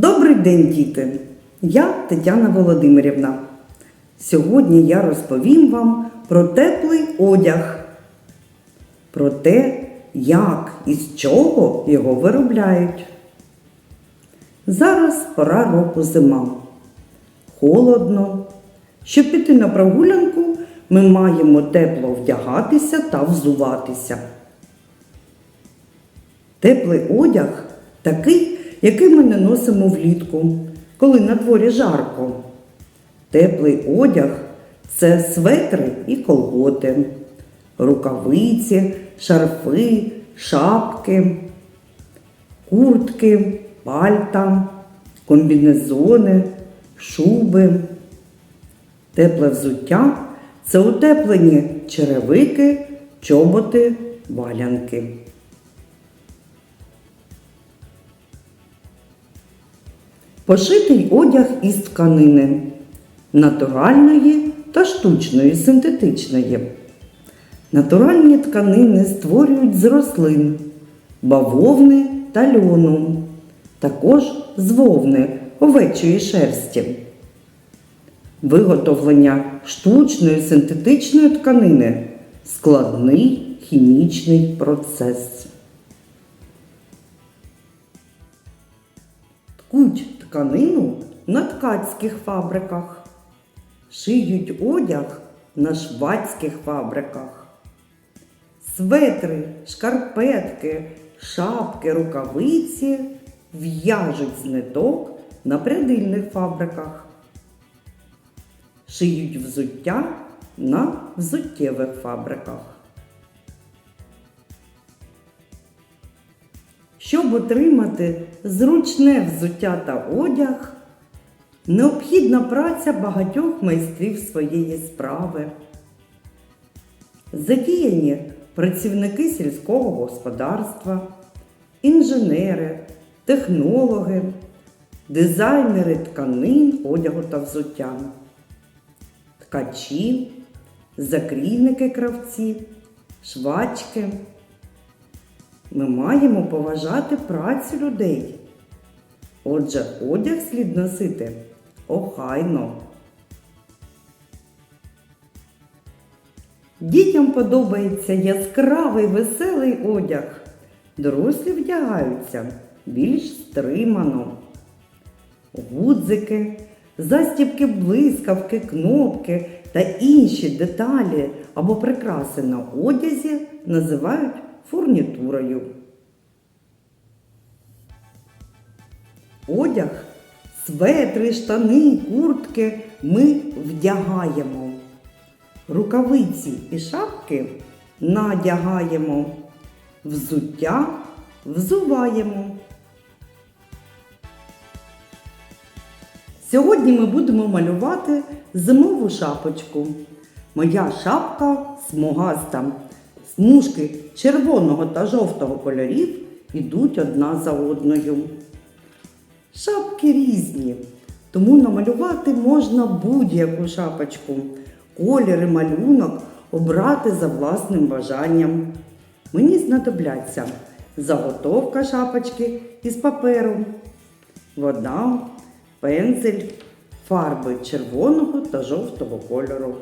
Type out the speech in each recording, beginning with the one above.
Добрий день, діти! Я Тетяна Володимирівна. Сьогодні я розповім вам про теплий одяг, про те, як і з чого його виробляють. Зараз пора року зима. Холодно. Щоб піти на прогулянку, ми маємо тепло вдягатися та взуватися. Теплий одяг такий, який ми не носимо влітку, коли на дворі жарко. Теплий одяг це светри і колготи, рукавиці, шарфи, шапки, куртки, пальта, комбінезони, шуби. Тепле взуття це утеплені черевики, чоботи, валянки. Пошитий одяг із тканини натуральної та штучної синтетичної. Натуральні тканини створюють з рослин, бавовни та льону, також з вовни овечої шерсті. Виготовлення штучної синтетичної тканини складний хімічний процес. Тканину на ткацьких фабриках, шиють одяг на швадських фабриках. Светри, шкарпетки, шапки, рукавиці в'яжуть з ниток на прядильних фабриках. Шиють взуття на взуттєвих фабриках. Щоб отримати зручне взуття та одяг, необхідна праця багатьох майстрів своєї справи. Задіяні працівники сільського господарства, інженери, технологи, дизайнери тканин, одягу та взуття, ткачі, закрійники кравці, швачки. Ми маємо поважати працю людей. Отже, одяг слід носити охайно. Дітям подобається яскравий веселий одяг. Дорослі вдягаються більш стримано. Гудзики, застібки блискавки, кнопки та інші деталі або прикраси на одязі називають фурнітурою. Одяг, светри, штани, куртки ми вдягаємо. Рукавиці і шапки надягаємо. Взуття взуваємо. Сьогодні ми будемо малювати зимову шапочку. Моя шапка смугаста. Смужки червоного та жовтого кольорів ідуть одна за одною. Шапки різні, тому намалювати можна будь-яку шапочку. Колір і малюнок обрати за власним бажанням. Мені знадобляться заготовка шапочки із паперу, вода, пензель, фарби червоного та жовтого кольору.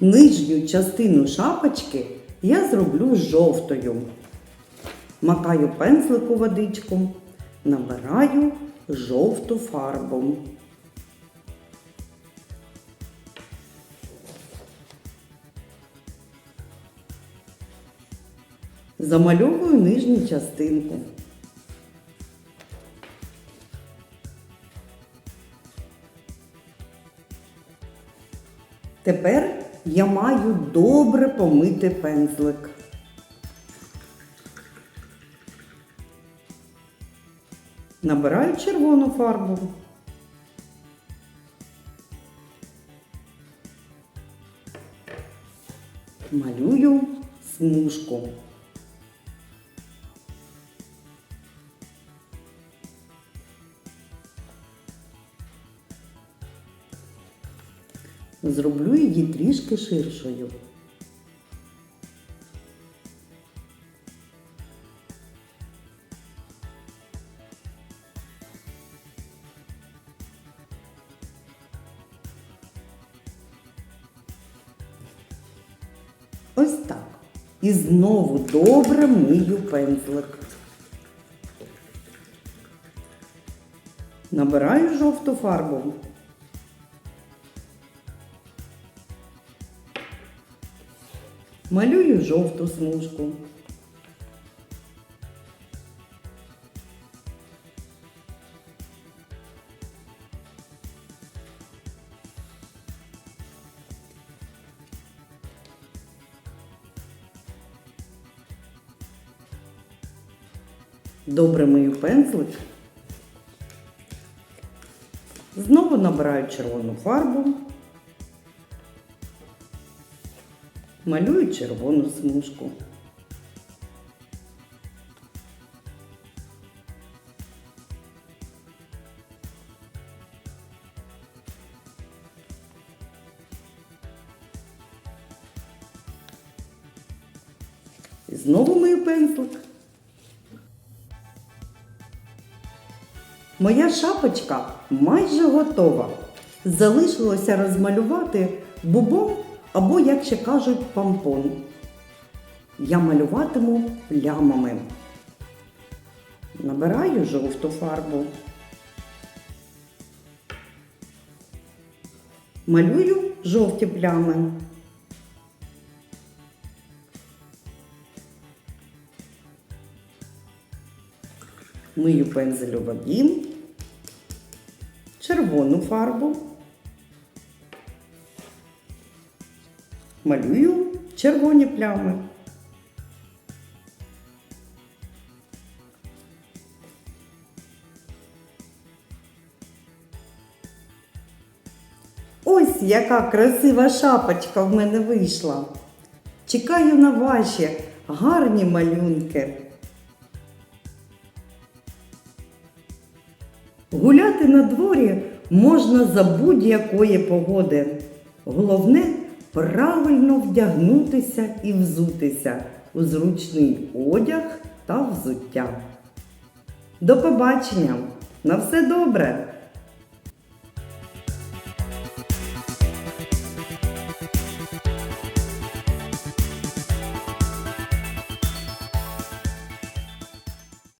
Нижню частину шапочки я зроблю жовтою. Макаю пензлик у водичку, набираю жовту фарбу. Замальовую нижню частинку. Тепер я маю добре помити пензлик. Набираю червону фарбу. Малюю смужку. зроблю її трішки ширшою. Ось так. І знову добре мию пензлик. Набираю жовту фарбу. Малюю жовту смужку. Добре мию пензлик. Знову набираю червону фарбу. Малюю червону смужку. І знову мию пензлик. Моя шапочка майже готова. Залишилося розмалювати бубон або, як ще кажуть, помпон. Я малюватиму плямами. Набираю жовту фарбу. Малюю жовті плями. Мию пензель у воді, червону фарбу, малюю червоні плями. Ось яка красива шапочка в мене вийшла. Чекаю на ваші гарні малюнки. Гуляти на дворі можна за будь-якої погоди. Головне правильно вдягнутися і взутися у зручний одяг та взуття. До побачення! На все добре!